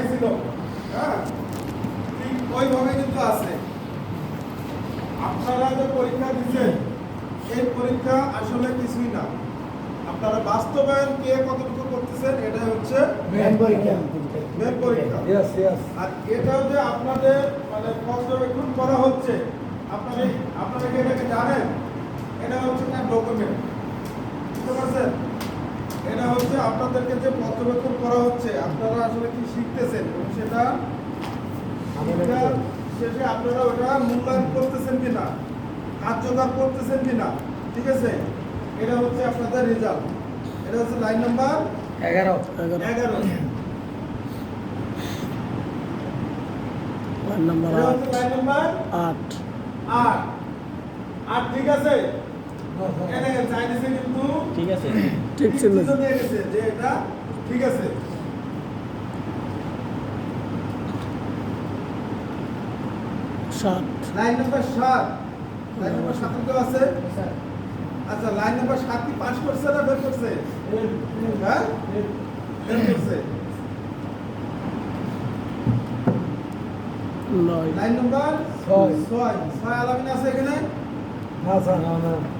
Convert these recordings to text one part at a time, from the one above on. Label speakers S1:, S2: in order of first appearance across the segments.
S1: দেখাইছিল হ্যাঁ? ঠিক ওইভাবে কিন্তু আছে। আপনারা যে পরীক্ষা দিচ্ছেন এই পরীক্ষা আসলে কিছুই না। আপনারা বাস্তবায়ন কে কতটুকু করতেছেন এটা হচ্ছে
S2: মেন পরীক্ষা।
S1: মেন পরীক্ষা।
S2: ইয়েস ইয়েস
S1: আর এটাও যে আপনাদের মানে পর্যবেক্ষণ করা হচ্ছে আপনারা আপনারা কি এটাকে জানেন? এটা হচ্ছে একটা ডকুমেন্ট বুঝতে পারছেন? এটা হচ্ছে আপনাদেরকে যে পর্যবেক্ষণ করা হচ্ছে আপনারা আসলে কি শিখতেছেন? এবং সেটা শেষে আপনারা ওটা মূল্যায়ন করতেছেন কিনা? কার্যকর করতেছেন কিনা? ঠিক আছে? এটা হচ্ছে আপনাদের রেজাল্ট এটা হচ্ছে লাইন নাম্বার
S2: এগারো।
S1: এগারো।
S3: ওয়ার্ড নাম্বার
S1: এটা
S3: আট।
S1: হচ্ছে লাইন নাম্বার
S3: আট।
S1: আট। আট ঠিক আছে?
S3: ঠিক আছে। ঠিক ছিল।
S1: যে এটা ঠিক আছে।
S3: সাত।
S1: লাইন নাম্বার সাত। লাইন নাম্বার সাত। আছে? আচ্ছা লাইন নাম্বার সাত কি পাস করছে না ফেল করছে? হ্যাঁ? করছে। লাইন নাম্বার
S2: ছয়।
S1: ছয়। ছয় আলামিন আছে এখানে?
S2: না স্যার। না।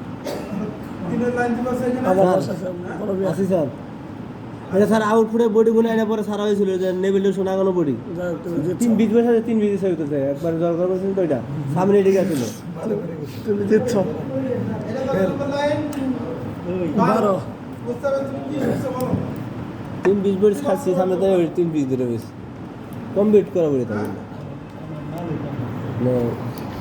S1: আছে এখানে
S3: আমার
S4: স্যার।
S3: বিয়া।
S4: আসি স্যার। এটা স্যার আউটপুটে বডি গুলো এটা পরে সারা হয়েছিল যে নেবিল শোনা গেল বডি। তিন বিশ বছর তিন বিশ ছবি তুলছে একবার দরকার করছিল তো এটা। সামনে ঠিক আছিল
S3: তুমি
S1: এটা লাইন
S3: বারো।
S4: তিন বিশ বডি ছাড়ছি সামনে ওই তিন বিশ ধরে বেশ কমপ্লিট করা বলি তাহলে।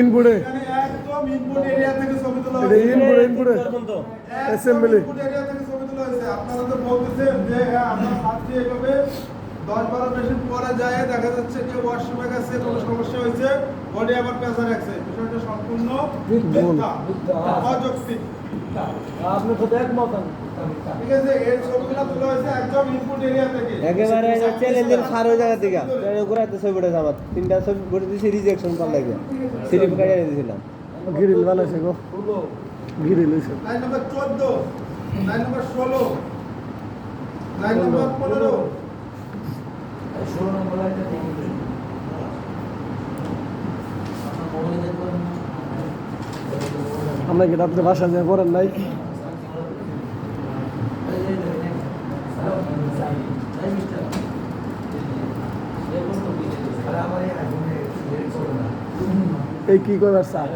S3: ইনপুটে
S1: ইনপুট এরিয়া থেকে ছবি তোলা
S3: এটা ইনপুটে ইনপুটে Assembly.
S1: ইনপুট এরিয়া থেকে ছবি তোলা হয়েছে। আপনারা তো বলতেছেন যে হ্যাঁ আপনার ছাত্রী এভাবে দশ বারো মেশিন পরে যায়। দেখা যাচ্ছে যে ওয়াশরুমে গেছে কোনো সমস্যা হয়েছে। বডি আবার প্রেসার রাখছে। বিষয়টা সম্পূর্ণ মিথ্যা।
S2: মিথ্যা।
S1: অযৌক্তিক।
S2: আপনি তো একমত
S1: ঠিক আছে এই ছবিগুলো তোলা হয়েছে একদম ইনপুট এরিয়া থেকে।
S4: একেবারে চ্যালেঞ্জের সার ওই জায়গা থেকে। ঘুরাইতে ছবি উঠেছে তিনটা ছবি করে দিয়েছি রিজেকশন পার লাগে। স্লিপ কাটিয়ে দিয়েছিলাম
S3: গিরিল বানাইছে গো। গিরিল হয়েছে
S1: লাইন নাম্বার চোদ্দ। লাইন নাম্বার ষোলো। লাইন নাম্বার পনেরো।
S2: ষোলো নম্বর লাইনটা ঠিক
S3: আমরা কি রাত্রে বাসা দিয়ে পড়েন নাই? এই কি করবার স্যার?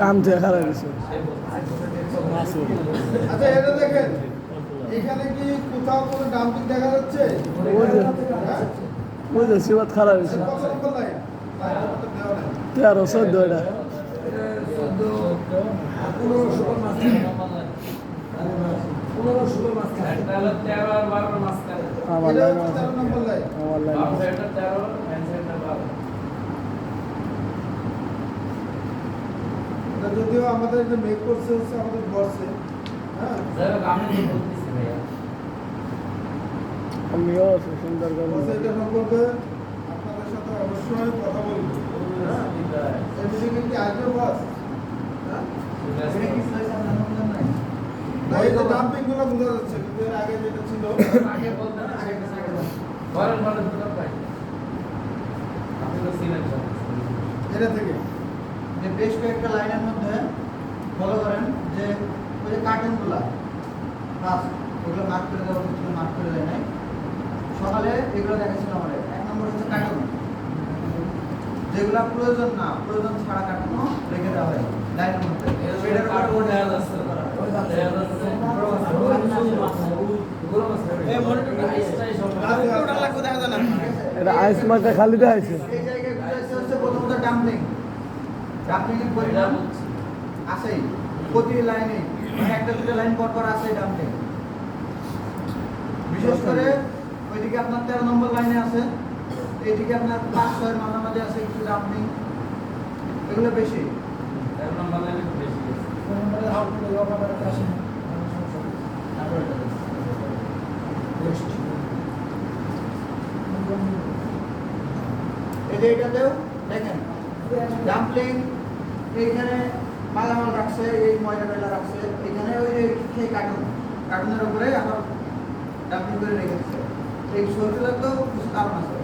S3: কাম থেকে খারাপ গেছে
S1: আচ্ছা এটা দেখেন এখানে কি কোথাও কোনো ডাম্পিং দেখা যাচ্ছে?
S3: ওই যে সিবাত খারাপ হয়েছে তেরো চোদ্দ এটা। আমার লাইন আমার লাইন
S1: যদিও আমাদের মেক করছে হচ্ছে আমাদের বসে। হ্যাঁ?
S3: আমিও আছি সুন্দর করে
S1: বসে এটা সম্পর্কে আপনাদের সাথে অবশ্যই কথা বলব। হ্যাঁ? এই মিটিংয়ে কি আসবে বস হ্যাঁ না এই ডাম্পিংগুলো বোঝা যাচ্ছে কিন্তু এর আগে যেটা ছিল। এটা থেকে।
S5: যে বেশ কয়েকটা লাইনের মধ্যে ফলো করেন যে ওই যে কার্টুনগুলা ফার্স্ট ওগুলো মার্ক করে দেওয়া হচ্ছিল মার্ক করে দেয় নাই। সকালে এগুলো দেখাচ্ছিল আমাদের। এক নম্বর হচ্ছে কার্টুন যেগুলা প্রয়োজন না প্রয়োজন ছাড়া কাটানো রেখে দেওয়া হয়। মধ্যে
S3: এটা আইস খালি
S5: এই হচ্ছে প্রথমত প্রতি লাইনে একটা দুটো লাইন পর পর বিশেষ করে ওইদিকে আপনার তেরো নম্বর লাইনে আছে। এইদিকে আপনার পাঁচ ছয়ের মাঝামাঝি আছে একটু ডাম্পলিং এগুলো বেশি?
S2: এক নম্বর লাইনে বেশি
S5: দেখুন। এই যে এটাতেও দেখেন ডাম্পলিং এইখানে মালামাল রাখছে এই টয়দা রাখছে এখানে ওই যে সেই কার্টুন কার্টুনের উপরে আবার ডাম্পলিং করে রেখেছে। এই শরীরের তো কিছু কারণ আছে।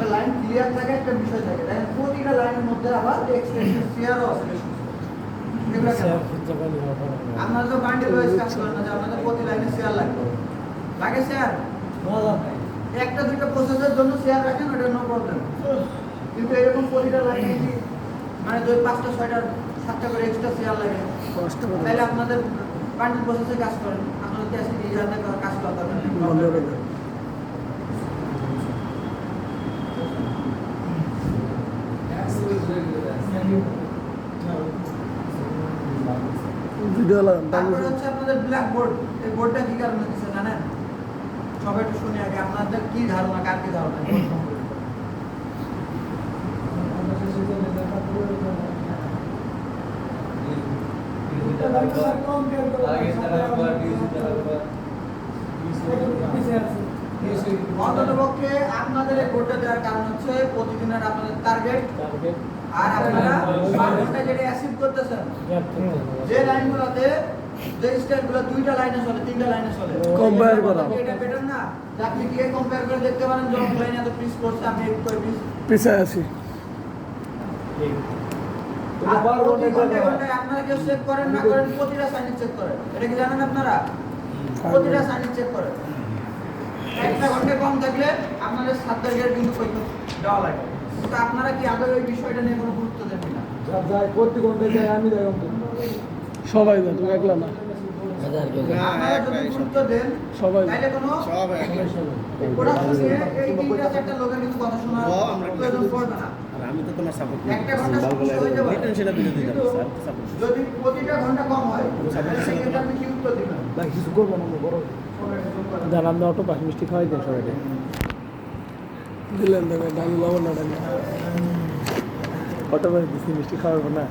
S5: একটা লাইন ক্লিয়ার থাকে একটা বিষয় থাকে। দেখেন প্রতিটা লাইনের মধ্যে আবার এক্সটেনশন চেয়ারও আছে? আপনারা তো বান্ডিল ওয়াইজ কাজ করেন না যে আপনাদের প্রতি লাইনে শেয়ার লাগবে। লাগে শেয়ার একটা দুইটা প্রসেসের জন্য শেয়ার রাখেন ওটা নো প্রবলেম কিন্তু এরকম প্রতিটা লাইনে মানে যদি পাঁচটা ছয়টা সাতটা করে এক্সট্রা শেয়ার লাগে তাহলে আপনাদের বান্ডিল প্রসেসে কাজ করেন। আপনাদের কাজ করা দরকার নেই।
S3: বন্ধ করে দাও। ভিডিও লাগান
S5: তারপরে হচ্ছে আপনাদের ব্ল্যাক বোর্ড এই বোর্ডটা কি কারণে দিচ্ছে জানেন? সবাই একটু শুনে আগে আপনাদের কি ধারণা কার কি ধারণা? বোর্ড সম্পর্কে?
S2: আগে তারা একবার ডিজিটাল একবার
S5: অন্ততপক্ষে আপনাদের বোর্ডটা দেওয়ার কারণ হচ্ছে প্রতিদিনের আপনাদের টার্গেট আর আপনারা যেটা অ্যাচিভ করতেছেন যে লাইনগুলোতে যে স্টাইলগুলো দুইটা লাইনে চলে তিনটা লাইনে চলে।
S3: Compare করা।
S5: এটা বেটার না? যে আপনি গিয়ে কম্পেয়ার করে দেখতে পারেন যে লাইনে এত পিস করছে আপনি একটু পিস
S3: পিছায় আছি।
S5: আপনারা কেউ চেক করেন না করেন প্রতিটা সাইনিং চেক করেন। এটা কি জানেন আপনারা? প্রতিটা সাইনিং চেক করেন। একটা ঘণ্টা কম থাকলে আপনাদের সাত তারিখের কিন্তু পরীক্ষা দেওয়া লাগে। কিন্তু আপনারা কি আগে ওই বিষয়টা নিয়ে কোনো গুরুত্ব দেন না?
S3: সবাই তুমি একলা না?
S5: আপনারা যদি গুরুত্ব দেন
S3: সবাই
S5: শোনার প্রয়োজন পড়বে না।
S6: আমি তো তোমার সাপোর্ট
S5: যাবে।
S6: সেটা বিরোধী
S5: কিন্তু যদি প্রতিটা ঘণ্টা কম হয় তাহলে সেক্ষেত্রে আপনি কি উত্তর দিবেন?
S3: কিছু করব না বড়।
S4: জান আপনি অটো পাঁচ মিষ্টি খাওয়াই দেন সবাইকে
S3: দিলেন দেবে ডালি লবণ না ডালি
S4: অটো পাঁচ দিচ্ছি মিষ্টি খাওয়াবো না।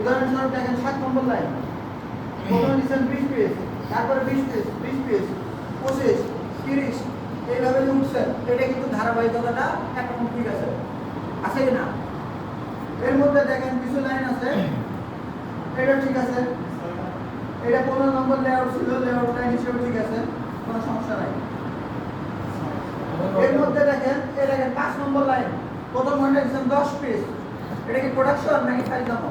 S5: উদাহরণস্বরূপ দেখেন সাত নম্বর লাইন। প্রথমে দিচ্ছেন বিশ পিস তারপরে বিশ পিস বিশ পিস পঁচিশ তিরিশ এইভাবে যে উঠছেন এটা কিন্তু ধারাবাহিকতাটা একরকম ঠিক আছে। আছে কি না? এর মধ্যে দেখেন কিছু লাইন আছে। এটা ঠিক আছে। এটা পনেরো নম্বর লেআউট ছিল লেআউট লাইন হিসেবে ঠিক আছে। কোনো সমস্যা নাই। এর মধ্যে দেখেন এই দেখেন পাঁচ নম্বর লাইন প্রথম ঘণ্টা দিচ্ছেন দশ পিস এটা কি প্রোডাকশন নাকি ফাইল দাম?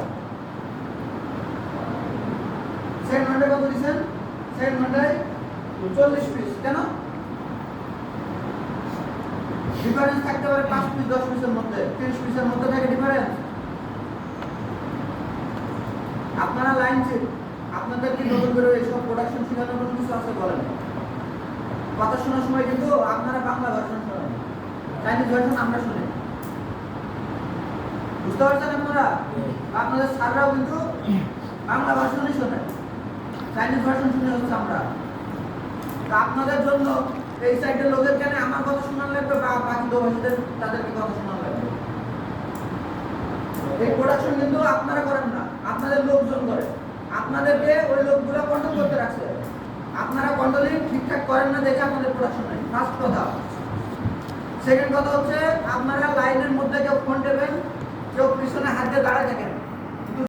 S5: সেকেন্ড ঘন্টায় কত দিচ্ছেন? সেকেন্ড ঘন্টায় চল্লিশ পিস কেন? ডিফারেন্স থাকতে পারে পাঁচ পিস দশ পিসের মধ্যে, তিরিশ পিসের মধ্যে থাকে ডিফারেন্স আপনারা লাইন আপনাদের কি নতুন করে এইসব প্রোডাকশন শেখানোর কোনো কিছু আছে বলেন? কথা শোনার সময় কিন্তু আপনারা বাংলা ভার্সন শোনেন চাইনিজ ভার্সন আমরা শুনি। বুঝতে পারছেন আপনারা? আপনাদের স্যাররাও কিন্তু বাংলা ভার্সনই শোনেন চাইনিজ ভার্সন শুনে হচ্ছে আমরা। তা আপনাদের জন্য এই সাইডের লোকের কেন আমার কথা শোনার লাগবে বা বাকি দোভাষীদের তাদেরকে কথা শোনার লাগবে? এই প্রোডাকশন কিন্তু আপনারা করেন না, আপনাদের লোকজন করে। আপনাদেরকে ওই লোকগুলো কন্ট্রোল করতে রাখছে। আপনারা কন্ট্রোলিং ঠিকঠাক করেন না দেখে আপনাদের প্রোডাকশন নেই। ফার্স্ট কথা। সেকেন্ড কথা হচ্ছে, আপনারা লাইনের মধ্যে কেউ ফোন দেবেন কেউ পিছনে হাত দিয়ে দাঁড়ায় থাকেন।